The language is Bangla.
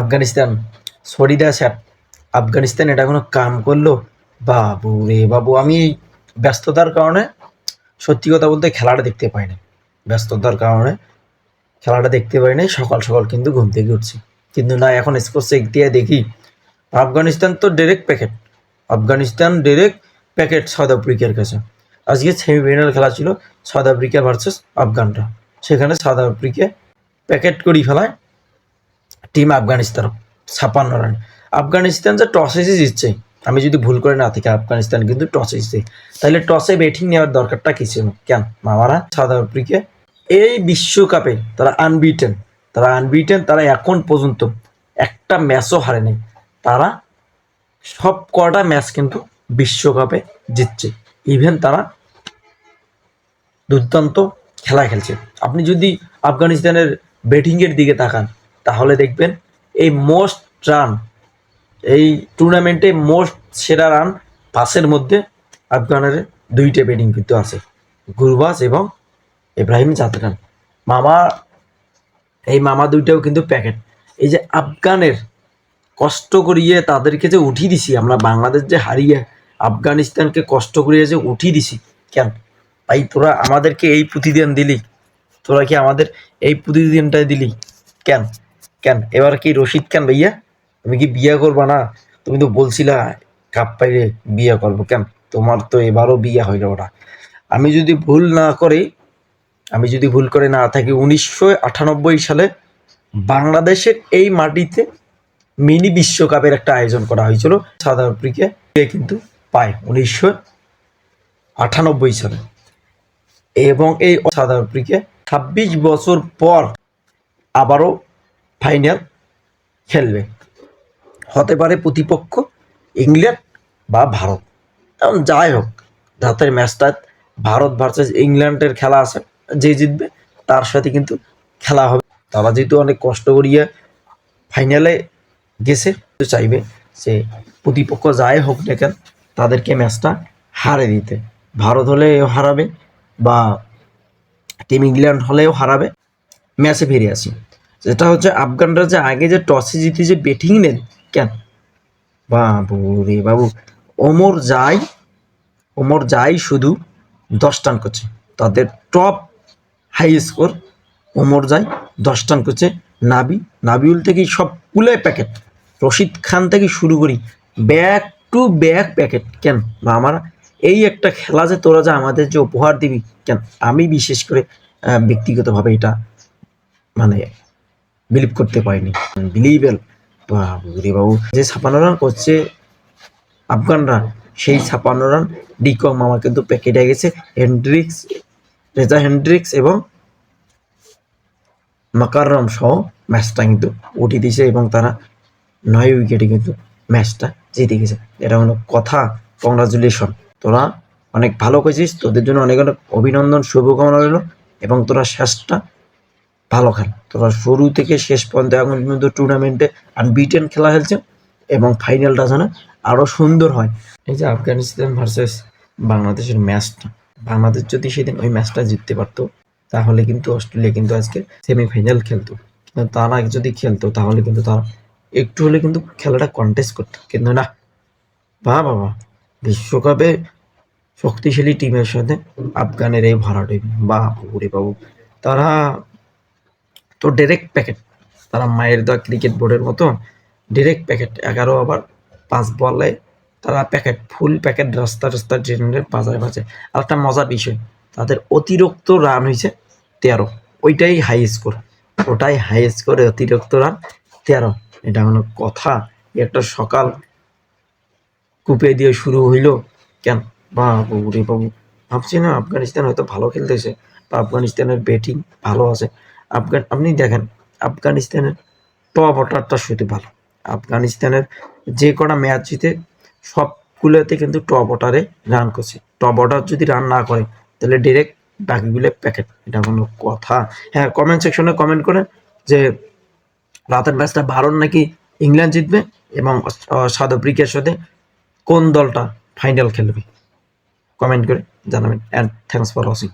আফগানিস্তান। সরিদা স্যার আফগানিস্তান এটা কোনো কাম করল? বাবু রে বাবু, আমি ব্যস্ততার কারণে সত্যি কথা বলতে খেলাটা দেখতে পাই না ব্যস্ততার কারণে খেলাটা দেখতে পাই পাইনি, সকাল সকাল কিন্তু ঘুম থেকে উঠছি। কিন্তু না, এখন স্পোর্টস এক দিয়ে দেখি। আফগানিস্তান তো direct packet Afghanistan direct packet south আফ্রিকার কাছে। আজকে সেমিফাইনাল খেলা ছিল সাউথ আফ্রিকা ভার্সেস আফগানরা। সেখানে সাউথ আফ্রিকা প্যাকেট করি ফেলায়। টিম আফগানিস্তান, ছাপান্ন রান। আফগানিস্তান যে টসে জিতছে, আমি যদি ভুল করে না থাকি, আফগানিস্তান কিন্তু টসে জিতছে তাহলে টসে ব্যাটিং নেওয়ার দরকারটা কি ছিল কেন? মামারা সাউথ আফ্রিকা। এই বিশ্বকাপে তারা আনবিটেন তারা আনবিটেন তারা এখন পর্যন্ত একটা ম্যাচও হারে নাই তারা সব কটা ম্যাচ কিন্তু বিশ্বকাপে জিতছে। ইভেন তারা দুর্দান্ত খেলা খেলছে। আপনি যদি আফগানিস্তানের ব্যাটিংয়ের দিকে তাকান তাহলে দেখবেন এই মোস্ট রান, এই টুর্নামেন্টে মোস্ট সেরা রান পাসের মধ্যে আফগানের দুইটা ব্যাটিং কিন্তু আছে, গুরবাজ এবং ইব্রাহিম জাতরান মামা, এই মামা দুইটাও কিন্তু প্যাকেট। এই যে আফগানের কষ্ট করিয়ে তাদেরকে যে উঠিয়ে দিছি, আমরা বাংলাদেশ যে হারিয়ে আফগানিস্তানকে কষ্ট করিয়ে যে উঠিয়ে দিছি, কেন? ভাই, তোরা আমাদেরকে এই প্রতিদিন দিলি, তোরা কি আমাদের এই প্রতিদিনটাই দিলি, কেন? কেন? এবার কি রশিদ কেন ভাইয়া? তুমি কি বিয়ে করবা না? তুমি তো বলছিলা কাপ পাইলে বিয়ে করব, কেন? তোমার তো এবারও বিয়ে হইল ওটা আমি যদি ভুল না করি, আমি যদি ভুল করে না থাকি, উনিশশো আটানব্বই সালে বাংলাদেশের এই মাটিতে মিনি বিশ্বকাপের একটা আয়োজন করা হয়েছিল সাউথ আফ্রিকা কিন্তু পায় উনিশশো আটানব্বই সালে। এবং এই সাউথ আফ্রিকা ছাব্বিশ বছর পর আবারও ফাইনাল খেলবে। হতে পারে প্রতিপক্ষ ইংল্যান্ড বা ভারত। এখন যাই হোক, রাতের ম্যাচটা ভারত ভার্সেস ইংল্যান্ডের খেলা আছে, যে জিতবে তার সাথে কিন্তু খেলা হবে। তারা যেহেতু অনেক কষ্ট করিয়ে ফাইনালে গেছে, তো চাইবে যে প্রতিপক্ষ যাই হোক না কেন তাদেরকে ম্যাচটা হারে দিতে। ভারত হলেও হারাবে বা টিম ইংল্যান্ড হলেও হারাবে। ম্যাচে ফিরে আসি। যেটা হচ্ছে আফগানরা যে আগে যে টসে জিতে যে ব্যাটিং নেন কেন? বাবু রে বাবু, ওমর যাই ওমর যাই শুধু দশ টান করছে। তাদের টপ হাই স্কোর ওমর যাই দশ টান করছে। নাবি, নাবিউল থেকে সব কুলে প্যাকেট রশিদ খান থেকে শুরু করি ব্যাক টু ব্যাক প্যাকেট কেন? বা আমার এই একটা খেলা যে তোরা যে আমাদের যে উপহার দিবি, কেন? আমি বিশেষ করে ব্যক্তিগতভাবে এটা মানে বিলিভ করতে পারিনি। বিলিভেল রে বাবু যে ছাপান্ন রান করছে, আফগানরা, সেই ছাপান্ন রান ডিকক মামা কিন্তু প্যাকেটে গেছে। হেন্ড্রিক্স রেজা হেন্ড্রিক্স এবং মাকাররম সহ ম্যাচটা কিন্তু উঠিয়ে দিয়েছে এবং তারা নয় উইকেটে কিন্তু ম্যাচটা জিতে গেছে। এটা কোনো কথা। কংগ্রাচুলেশন তোরা অনেক ভালো করেছিস। তোদের জন্য অনেক অনেক অভিনন্দন, শুভকামনা রইল এবং তোরা শেষটা ভালো খেল। তোরা শুরু থেকে শেষ পর্যন্ত এখন পর্যন্ত টুর্নামেন্টে আনবিটেন খেলা খেলছে এবং ফাইনালটা যেন আরও সুন্দর হয়। এই যে আফগানিস্তান ভার্সেস বাংলাদেশের ম্যাচটা বাংলাদেশ যদি সেদিন ওই ম্যাচটা জিততে পারতো, তাহলে কিন্তু অস্ট্রেলিয়া কিন্তু আজকে সেমিফাইনাল খেলতো। কিন্তু তারা যদি খেলতো, তাহলে কিন্তু তারা একটু হলে কিন্তু খেলাটা কন্টেস্ট করতো। কিন্তু না বা বাবা বিশ্বকাপে শক্তিশালী টিমের সাথে আফগানের এই ভাড়া টিম বা বাবু। তারা তো ডিরেক্ট প্যাকেট তারা মায়ের দেওয়া ক্রিকেট বোর্ডের মতো ডিরেক্ট প্যাকেট এগারো আবার পাঁচ বলে তারা প্যাকেট ফুল প্যাকেট রাস্তা রাস্তা ট্রেনের বাজারে বাজে। আর একটা মজার বিষয়, তাদের অতিরিক্ত রান হয়েছে তেরো। ওইটাই হাই স্কোর ওটাই হাই স্কোর অতিরিক্ত রান তেরো। এটা কোনো কথা। একটা সকাল কুপে দিয়ে শুরু হইল। কেন? বাবু রে বাবু। ভাবছি না, আফগানিস্তান হয়তো ভালো খেলতেছে। বা আফগানিস্তানের ব্যাটিং ভালো আছে। আফগান, আপনি দেখেন, আফগানিস্তানের টপ অর্ডারটা শুধু ভালো। আফগানিস্তানের যে কটা ম্যাচ জিতে সবগুলোতে কিন্তু টপ অর্ডারে রান করছে। টপ অর্ডার যদি রান না করে, তাহলে ডিরেক্ট বাকিগুলো প্যাকেট এটা কোনো কথা। হ্যাঁ কমেন্ট সেকশনে কমেন্ট করেন যে, রাতের ম্যাচটা ভারত নাকি ইংল্যান্ড জিতবে এবং সাউথ আফ্রিকার সাথে কোন দলটা ফাইনাল খেলবে? কমেন্ট করে জানাবেন। And thanks for watching